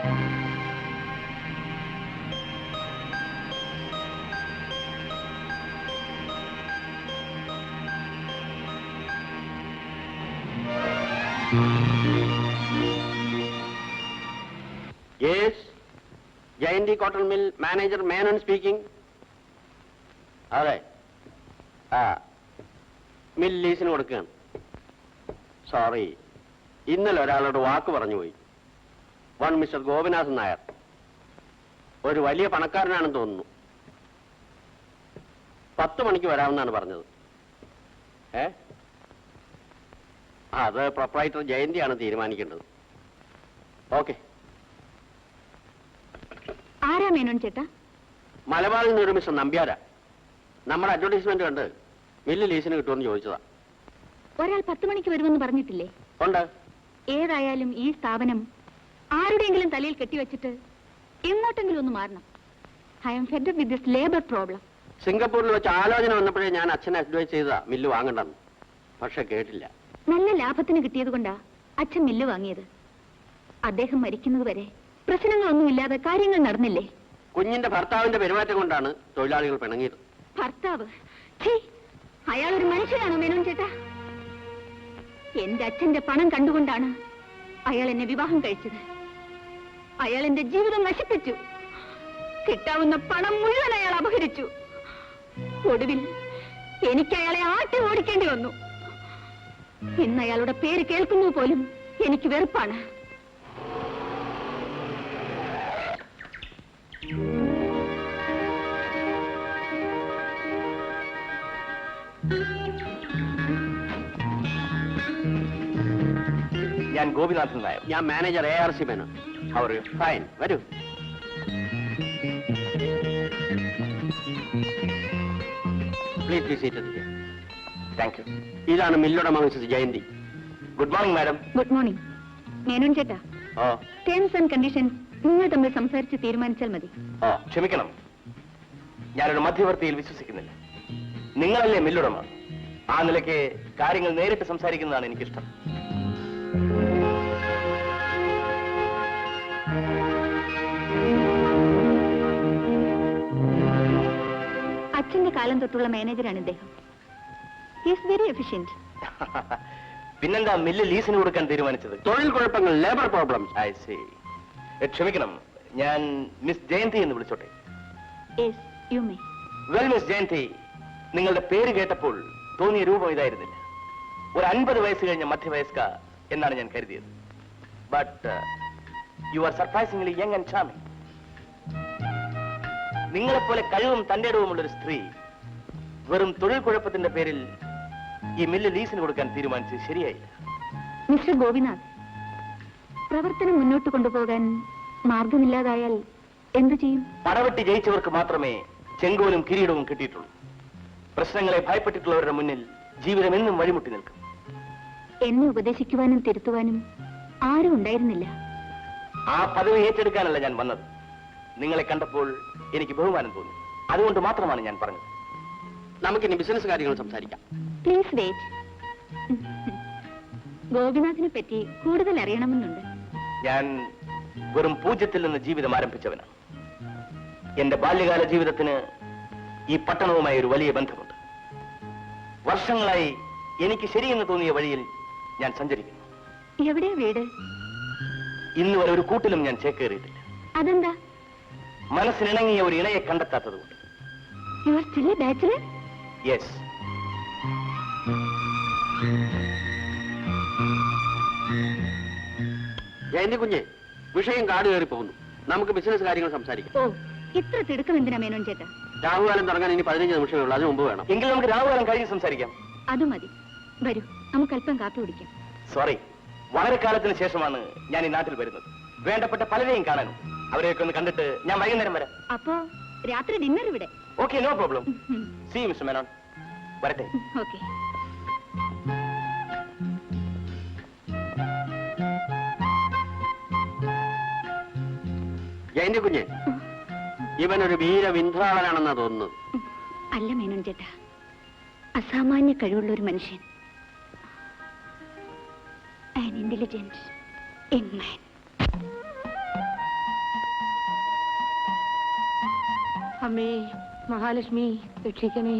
Yes Jayanthi cotton mill manager Menon speaking അതെ ആ mill ലീസിന് കൊടുക്കുകയാണ്. സോറി ഇന്നലെ ഒരാളോട് വാക്ക് പറഞ്ഞു പോയി. One mister Gopinathan Nair. ഒരു വലിയ പണക്കാരനാണെന്ന് തോന്നുന്നു. പത്ത് മണിക്ക് വരാമെന്നാണ് പറഞ്ഞത്. ഏ? ആ, അത് പ്രൊപ്പറൈറ്റർ ജയന്തിയാണ് തീരുമാനിക്കേണ്ടത്. ഓക്കെ. ആരാ മേനോൻ ചേട്ടാ? മലബാറിൽ നിന്ന് ഒരു മിസ്റ്റർ നമ്പ്യാരാ. നമ്മുടെ അഡ്വർടൈസ്മെന്റ് കണ്ട് മില്ല് ലീസിന് കിട്ടുമെന്ന് ചോദിച്ചതാ. ഒരാൾ പത്ത് മണിക്ക് വരുമെന്ന് പറഞ്ഞിട്ടില്ലേ? ഉണ്ട്. ഏതായാലും ഈ സ്ഥാപനം ആരുടെയെങ്കിലും തലയിൽ കെട്ടിവെച്ചിട്ട് എങ്ങോട്ടെങ്കിലും ഒന്ന് മാറണം. I'm fed with this labour problem സിംഗപ്പൂരിൽ വെച്ച് ആലോചന വന്നപ്പോഴേ ഞാൻ അച്ഛനെ അഡ്വൈസ് ചെയ്തതാ മില്ല് വാങ്ങണ്ടെന്ന്. പക്ഷെ കേട്ടില്ല. നല്ല ലാഭത്തിന് കിട്ടിയത് കൊണ്ടാ അച്ഛൻ മില്ല് വാങ്ങിയത്. അദ്ദേഹം മരിക്കുന്നത് വരെ പ്രശ്നങ്ങളൊന്നുമില്ലാതെ കാര്യങ്ങൾ നടന്നില്ലേ? കുഞ്ഞിന്റെ ഭർത്താവിന്റെ പെരുമാറ്റം കൊണ്ടാണ് തൊഴിലാളികൾ പിണങ്ങിയത്. ഭർത്താവ്? ഛീ, അയാൾ ഒരു മനുഷ്യനാണോ മേനോൻ ചേട്ടാ? എന്റെ അച്ഛന്റെ പണം കണ്ടുകൊണ്ടാണ് അയാൾ എന്നെ വിവാഹം കഴിച്ചത്. അയാൾ എന്റെ ജീവിതം നശിപ്പിച്ചു. കിട്ടാവുന്ന പണം മുഴുവൻ അയാൾ അപഹരിച്ചു. ഒടുവിൽ എനിക്ക് അയാളെ ആട്ടി ഓടിക്കേണ്ടി വന്നു. ഇന്ന് അയാളുടെ പേര് കേൾക്കുന്നു പോലും എനിക്ക് വെറുപ്പാണ്. ഞാൻ ഗോപിനാഥൻ നായർ. ഞാൻ manager A R C Menon our fine വരൂ. Please be seated thank you ഇതാണ് മില്ലുടമ missus Jayanthi. Good morning madam good morning Menon ചേട്ടാ. ഓ ടേംസ് ആൻഡ് കണ്ടീഷൻസ് നിങ്ങൾ തമ്മിൽ സംസാരിച്ച് തീരുമാനിച്ചാൽ മതി. ഓ ക്ഷമിക്കണം. ഞാനൊരു മധ്യവർത്തിയിൽ വിശ്വസിക്കുന്നില്ല. നിങ്ങളല്ലേ മില്ലുടമ ആ നിലയ്ക്ക് കാര്യങ്ങൾ നേരിട്ട് സംസാരിക്കുന്നതാണ് എനിക്കിഷ്ടം. കാലം തൊട്ടുള്ള മാനേജറാണ് ഇദ്ദേഹം. ഈസ് വെരി എഫിഷ്യന്റ് പിന്നെന്താ മില്ല് ലീസിന് കൊടുക്കാൻ തീരുമാനിച്ചത്? തൊഴിൽ കുഴപ്പങ്ങൾ ലേബർ പ്രോബ്ലംസ് ഐ സി. ക്ഷമിക്കണം. ഞാൻ മിസ് ജയന്തി എന്ന് വിളിച്ചോട്ടെ? You may well miss Jayanthi നിങ്ങളുടെ പേര് കേട്ടപ്പോൾ തോന്നിയ രൂപം ഇതായിരുന്നില്ല. ഒരു അൻപത് വയസ്സ് കഴിഞ്ഞ മധ്യവയസ്ക എന്നാണ് ഞാൻ കരുതിയത്. But you are surprisingly young and charming നിങ്ങളെപ്പോലെ കഴിവും തന്റെ ഇടവുമുള്ള ഒരു സ്ത്രീ വെറും തൊഴിൽ കുഴപ്പത്തിന്റെ പേരിൽ ഈ മില്ല് ലീസിന് കൊടുക്കാൻ തീരുമാനിച്ചത് ശരിയായില്ല. മിസ്റ്റർ ഗോപിനാഥ് പ്രവർത്തനം മുന്നോട്ട് കൊണ്ടുപോകാൻ മാർഗമില്ലാതായാൽ എന്തു ചെയ്യും? പടവെട്ടി ജയിച്ചവർക്ക് മാത്രമേ ചെങ്കോലും കിരീടവും കിട്ടിയിട്ടുള്ളൂ. പ്രശ്നങ്ങളെ ഭയപ്പെട്ടിട്ടുള്ളവരുടെ മുന്നിൽ ജീവിതം എന്നും വഴിമുട്ടി നിൽക്കും. എന്നെ ഉപദേശിക്കുവാനും തിരുത്തുവാനും ആരും ഉണ്ടായിരുന്നില്ല. ആ പദവി ഏറ്റെടുക്കാനല്ല ഞാൻ വന്നത്. നിങ്ങളെ കണ്ടപ്പോൾ എനിക്ക് ബഹുമാനം തോന്നി. അതുകൊണ്ട് മാത്രമാണ് ഞാൻ പറഞ്ഞത്. നമുക്കിനി ബിസിനസ് കാര്യങ്ങൾ സംസാരിക്കാം. പ്ലീസ് വെയിറ്റ് ഗോപിനാഥിനെ പറ്റി കൂടുതൽ അറിയണമെന്നുണ്ട്. ഞാൻ വെറും പൂജ്യത്തിൽ നിന്ന് ജീവിതം ആരംഭിച്ചവനാണ് എന്റെ ബാല്യകാല ജീവിതത്തിന് ഈ പട്ടണവുമായി ഒരു വലിയ ബന്ധമുണ്ട്. വർഷങ്ങളായി എനിക്ക് ശരിയെന്ന് തോന്നിയ വഴിയിൽ ഞാൻ സഞ്ചരിക്കുന്നു. എവിടെയാ വീട്? ഇന്ന് വരെ ഒരു കൂട്ടിലും ഞാൻ ചേക്കേറിയിട്ടില്ല. അതെന്താ? മനസ്സിനിണങ്ങിയ ഒരു ഇണയെ കണ്ടെത്താത്തതുകൊണ്ട്. You are still bachelor yes Jayanthi കുഞ്ഞെ വിഷയം കാട് കയറി പോകുന്നു. നമുക്ക് ബിസിനസ് കാര്യങ്ങൾ സംസാരിക്കാം. ഓ ഇത്ര തിടുക്കം എന്തിനാ മേനോൻ ചേട്ടാ? രാഹുകാലം തുടങ്ങാൻ ഇനി പതിനഞ്ച് നിമിഷമേ ഉള്ളൂ അതിന് മുമ്പ് വേണം. എങ്കിൽ നമുക്ക് രാഹുകാലം കഴിഞ്ഞ് സംസാരിക്കാം. അത് മതി. വരൂ നമുക്ക് അല്പം കാപ്പി കുടിക്കാം. സോറി വളരെ കാലത്തിന് ശേഷമാണ് ഞാൻ ഈ നാട്ടിൽ വരുന്നത്. വേണ്ടപ്പെട്ട പലരെയും കാണാനും. അവരെയൊക്കെ ഒന്ന് കണ്ടിട്ട് ഞാൻ വൈകുന്നേരം വരാം. അപ്പോ രാത്രി ഡിന്നർ ഇവിടെ. Okay no problem see mister Menon വരട്ടെ. ഓക്കെ ജയന്റെ കുഞ്ഞ്. ഇവനൊരു വീര വിന്ധ്രാളനാണെന്നാ തോന്നുന്നു അല്ല മേനോൻ ചേട്ടാ. അസാമാന്യ കഴിവുള്ള ഒരു മനുഷ്യൻ. ആൻ ഇന്റലിജൻസ് എൻ മാൻ അമ്മേ മഹാലക്ഷ്മി രക്ഷിക്കണേ.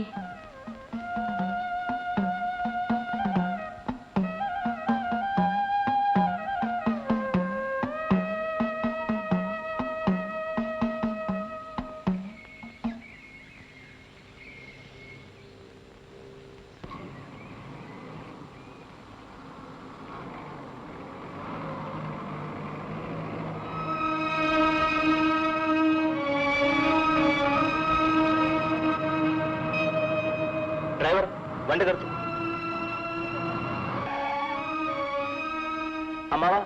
വണ്ടി നിർത്തും. അമ്മാവ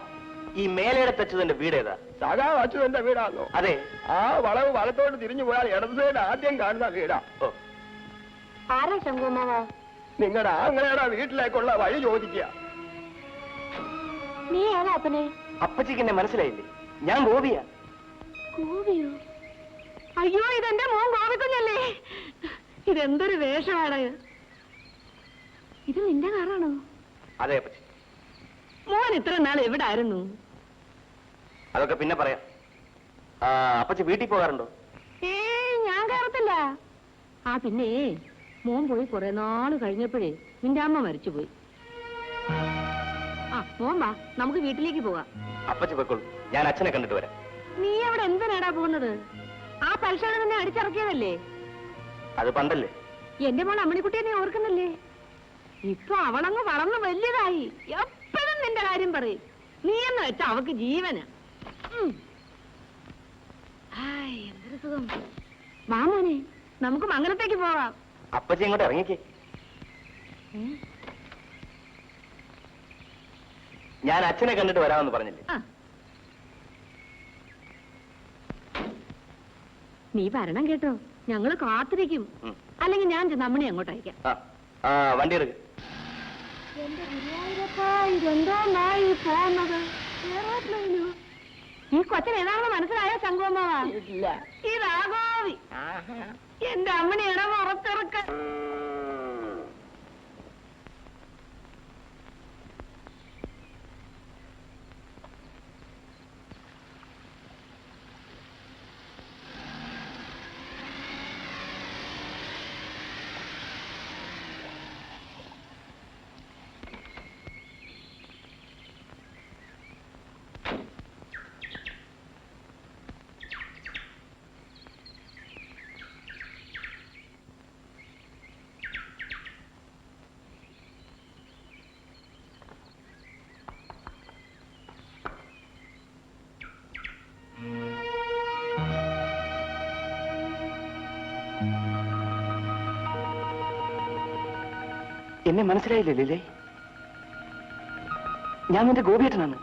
ഈ മേലയുടെ തച്ചതിന്റെ വീട് ഏതാ? സഖാ അച്യുതന്റെ വീടാണോ അതെ. ആ വളവ് വലത്തോട്ട് തിരിഞ്ഞു പോയാൽ ഇടതുസൈഡ് ആദ്യം കാണുന്ന വീടാ. ആരാ ശങ്കുമാവാ നിങ്ങളുടെ ആങ്ങളയുടെ വീട്ടിലേക്കുള്ള വഴി ചോദിക്കുക. നീ ആണോ അപ്പനെ? അപ്പച്ചിക്ക് എന്നെ മനസ്സിലായില്ലേ? ഞാൻ ഗോപിയാ. കോവിയോ അയ്യോ ഇതെന്റെ മോൻ ഗോപിക്കുഞ്ഞല്ലേ? ഇതെന്തൊരു വേഷമാണ് ഇത് നിന്റെ കാറാണോ? അതെ അപ്പച്ചി. മോൻ ഇത്ര നാൾ എവിടെ ആയിരുന്നു അതൊക്കെ പിന്നെ പറയാം. ആ, അപ്പച്ചി വീട്ടിൽ പോകാറുണ്ടോ? ഏ ഞാൻ കയറത്തില്ല. ആ പിന്നെ മോൻ പോയി കുറെ നാൾ കഴിഞ്ഞപ്പോഴേ നിന്റെ അമ്മ മരിച്ചുപോയി. ആ മോൻ വാ നമുക്ക് വീട്ടിലേക്ക് പോവാ അപ്പച്ചി പോയിക്കോളൂ. ഞാൻ അച്ഛനെ കണ്ടിട്ട് വരാം. നീ അവിടെ എന്തിനാടാ പോകുന്നത്? ആ പരിശോധന നിന്നെ അടിച്ചിറക്കിയതല്ലേ? അത് പണ്ടല്ലേ? എന്റെ മോൾ അമ്മണിക്കുട്ടിയെ നീ ഓർക്കുന്നില്ലേ? ഇപ്പൊ അവളങ്ങ് വളർന്ന് വലിയതായി. എപ്പോഴും നിന്റെ കാര്യം പറയും. നീ എന്ന് വെച്ചാ അവക്ക് ജീവന. എന്തൊരു സുഖം. വാ നമുക്ക് മംഗലത്തേക്ക് പോവാം. അപ്പച്ചി ഇങ്ങോട്ട് ഇറങ്ങിക്കേ. ഞാൻ അച്ഛനെ കണ്ടിട്ട് വരാമെന്ന് പറഞ്ഞില്ലേ? നീ വരണം കേട്ടോ. ഞങ്ങൾ കാത്തിരിക്കും. അല്ലെങ്കിൽ ഞാൻ നമ്മണി അങ്ങോട്ട് അയക്കാം. ആ വണ്ടി എടുക്ക്? ഈ കൊച്ചൻ ഏതാണെന്ന് മനസ്സിലായോ ശങ്കുമാവാ ഇല്ല. രാഘോവി എന്റെ അമ്മണിയുടെ എന്നെ മനസ്സിലായില്ലേ ലീലേ? ഞാൻ നിന്റെ ഗോപിയേട്ടനാണ്.